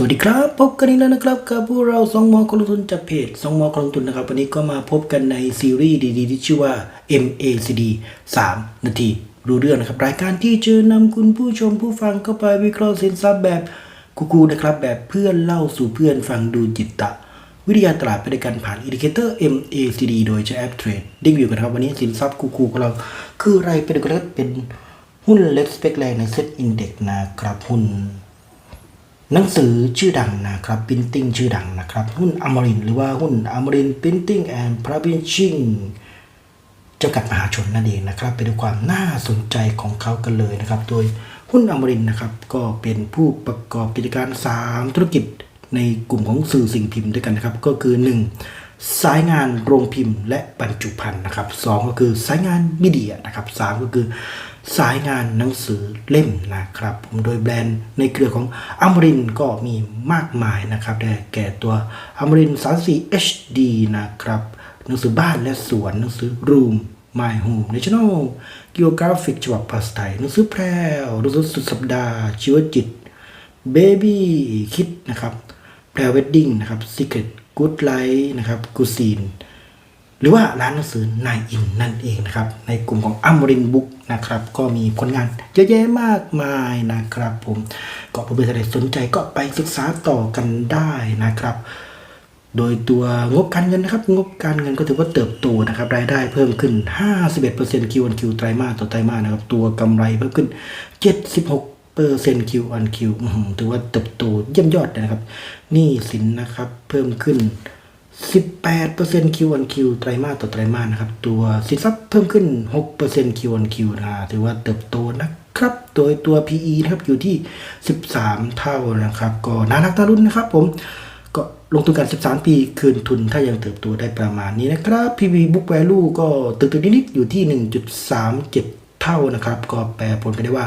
สวัสดีครับ พบกันอีกแล้วนะครับกับพวกเราสองมอคลงทุนจากเพจสองมอคลงทุนนะครับ วันนี้ก็มาพบกันในซีรีส์ดีๆที่ชื่อว่า MACD 3 นาทีรู้เรื่องนะครับ รายการที่จะนำคุณผู้ชมผู้ฟังเข้าไปวิเคราะห์สินทรัพย์แบบกูๆนะครับ แบบเพื่อนเล่าสู่เพื่อนฟังดูจิตตะ วิทยาตลาดไปด้วยกันผ่านอินดิเคเตอร์ MACD โดยใช้แอปเทรดดิ้งอยู่กันครับวันนี้สินทรัพย์กูๆของเราคืออะไรไปดูกันเลยครับเป็นหุ้นเล็กสเปกแรงในเซ็ตอินเด็กซ์นะครับหุ้น หนังสือชื่อดังนะครับพิมพ์ติ้งชื่อดังนะครับ หุ้นอมรินหรือว่าหุ้นอมรินพิมพ์ติ้งแอนด์พระพิชชิ่งจำกัดมหาชนนั่นเองนะครับ ไปดูความน่าสนใจของเขากันเลยนะครับ โดยหุ้นอมรินนะครับ ก็เป็นผู้ประกอบกิจการ 3 ธุรกิจในกลุ่มของสื่อสิ่งพิมพ์ด้วยกันนะครับ ก็คือ 1. สายงานโรงพิมพ์และบรรจุภัณฑ์นะครับ 2 ก็คือสายงานมีเดียนะครับ 3 ก็คือสายงานหนังสือเล่มนะครับ ผมโดยแบรนด์ในเครือของอมรินก็มีมากมายนะครับได้แก่ตัวอมริน 34 HD นะครับ หนังสือบ้านและสวนหนังสือ Room My Home National Geographic ฉบับภาษาไทยหนังสือแพรวหนังสือสุดสัปดาห์ชีวจิต Baby คิดนะครับแพรวเวดดิ้งนะครับ Secret Good Life นะครับกูซีนหรือว่าร้านหนังสือนายอินนั่นเองนะครับ ในกลุ่มของอัมรินบุ๊ก นะครับ ก็มีผลงานเยอะแยะมากมายนะครับ ผมก็ผู้บริษัทใดสนใจก็ไปศึกษาต่อกันได้นะครับ โดยตัวงบการเงินนะครับ งบการเงินก็ถือว่าเติบโตนะครับ รายได้เพิ่มขึ้น 51% Q on Q ไตรมาสต่อไตรมาสนะครับ ตัวกำไรเพิ่มขึ้น 76เปอร์เซ็นต์ Q on Q อื้อหือถือว่าเติบโตเยี่ยมยอดนะครับหนี่สินนะครับ เพิ่มขึ้น 18% Q on Q ไตรมาสต่อไตรมาสนะครับ ตัวสินทรัพย์เพิ่มขึ้น 6% Q on Q นะถือว่าเติบโตนะครับ โดยตัว PE นะครับอยู่ที่ 13 เท่านะครับ ก็น่ารักน่ารุ่นนะครับผมก็ลงทุนกัน 13 ปีคืนทุนถ้ายังเติบโตได้ประมาณนี้นะครับ PB book value ก็ตึกๆนิดๆอยู่ที่ 1.37 เท่านะครับ ก็แปลผลไปได้ว่า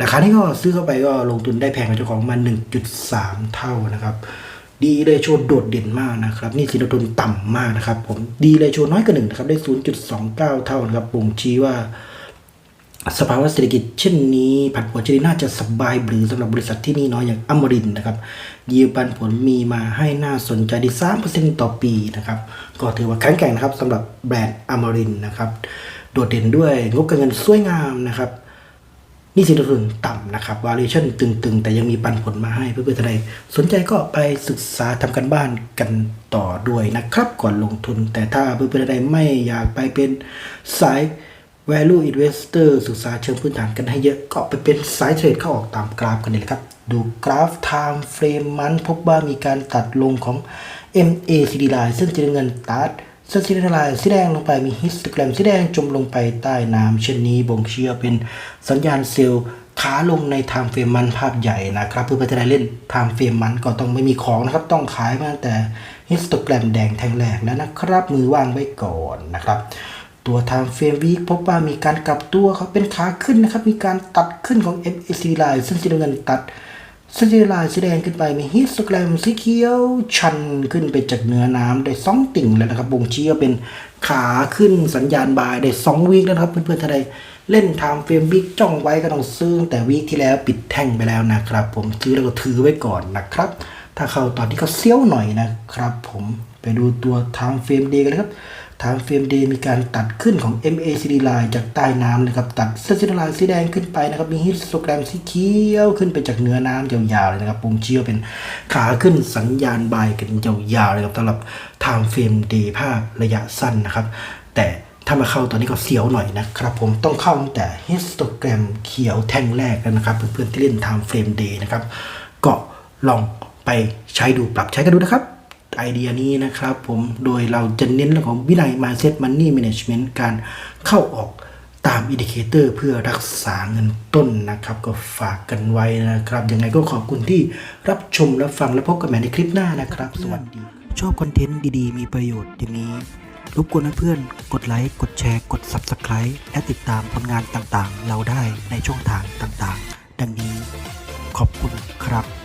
ราคาที่ก็ซื้อเข้าไปก็ลงทุนได้แพงกับเจ้าของมา 1.3 เท่านะครับ ดีเลยโชว์โดดเด่นมากนะครับ นี่สินทุนต่ำมากนะครับ ผมดีเลยโชว์น้อยกว่าหนึ่งนะครับได้ 0.29 เท่านะครับบ่งชี้ว่า สภาวะเศรษฐกิจเช่นนี้ผันผวนเช่นนี้น่าจะสบายหรือสำหรับบริษัทที่นี่น้อยอย่างอมรินนะครับยิวปันผลมีมาให้น่าสนใจดีสามเปอร์เซ็นต์ต่อปีนะครับ ก็ถือว่าแข็งแกร่งนะครับสำหรับแบรนด์อมรินนะครับโดดเด่นด้วยงบการเงินสวยงามนะครับ นี่สินทุนต่ำนะครับ valuation ตึงๆ แต่ยังมีปันผลมาให้เพื่อนๆท่านใดสนใจก็ไปศึกษาทำกันบ้านกันต่อด้วยนะครับ ก่อนลงทุน แต่ถ้าเพื่อนๆท่านใดไม่อยากไปเป็นสาย value investor ศึกษาเชิงพื้นฐานกันให้เยอะ ก็ไปเป็นสายเทรดเข้าออกตามกราฟกันเลยครับ ดูกราฟ time frame มันพบว่ามีการตัดลงของ MACD line ซึ่งจะเป็นเงินตัด เส้นสีแดงลายสีแดงลงไปมีฮิสโตแกรมสีแดงจมลงไปใต้น้ำเช่นนี้บ่งชี้ว่าเป็นสัญญาณเซลล์ขาลงในไทม์เฟรมมันภาพใหญ่นะครับเพื่อจะได้เล่นไทม์เฟรมมันก็ต้องไม่มีของนะครับ ต้องขายมาตั้งแต่ฮิสโตแกรมแดงแทงแรกแล้วนะครับมือว่างไว้ก่อนนะครับ ตัว time frame week พบว่ามีการกลับตัวเขาเป็นขาขึ้นนะครับ มีการตัดขึ้นของ MACD line ซึ่งสีน้ำเงินตัด สัญญาณสีแดงขึ้นไปมีฮิสโตแกรมสีเขียว ชันขึ้นไปจากเนื้อน้ำได้สองติ่งแล้วนะครับบ่งชี้ว่าเป็นขาขึ้นสัญญาณบายได้สองวีคแล้วนะครับเพื่อนๆท่านใดเล่นไทม์เฟรมวีคจ้องไว้ก็ต้องซื้อตั้งแต่วีคที่แล้วปิดแท่งไปแล้วนะครับ ผมซื้อแล้วก็ถือไว้ก่อนนะครับ ถ้าเข้าตอนที่เขาเซี้ยวหน่อยนะครับ ผมไปดูตัวไทม์เฟรมดย์กันนะครับ ทางเฟรมเดย์มีการตัดขึ้นของ MACD line จากใต้น้ำนะครับ ตัดเส้นสีลายสีแดงขึ้นไปนะครับ มีฮิสโตแกรมสีเขียวขึ้นไปจากเนื้อน้ำยาวๆเลยนะครับบ่งชี้ว่าเป็นขาขึ้นสัญญาณบายกันยาวๆเลยครับสำหรับทางเฟรมเดย์ภาพระยะสั้นนะครับ แต่ถ้ามาเข้าตอนนี้ก็เสียวหน่อยนะครับผมต้องเข้าตั้งแต่ฮิสโตแกรมเขียวแท่งแรกแล้วนะครับ เพื่อนๆที่เล่นทม์เฟรมเดย์นะครับก็ลองไปใช้ดูปรับใช้กันดูนะครับ ไอเดียนี้นะครับผมโดยเราจะเน้นเรื่องของวินัย mindset money management การเข้าออกตามอินดิเคเตอร์เพื่อรักษาเงินต้นนะครับ ก็ฝากกันไว้นะครับยังไงก็ขอบคุณที่รับชมรับฟังและพบกันใหม่ในคลิปหน้านะครับ สวัสดี ชอบคอนเทนต์ดีๆ มีประโยชน์อย่างนี้ รบกวนเพื่อนๆกดไลค์ กดแชร์ กด Subscribe และติดตามผลงานต่างๆ เราได้ในช่องทางต่างๆ ดังนี้ขอบคุณครับ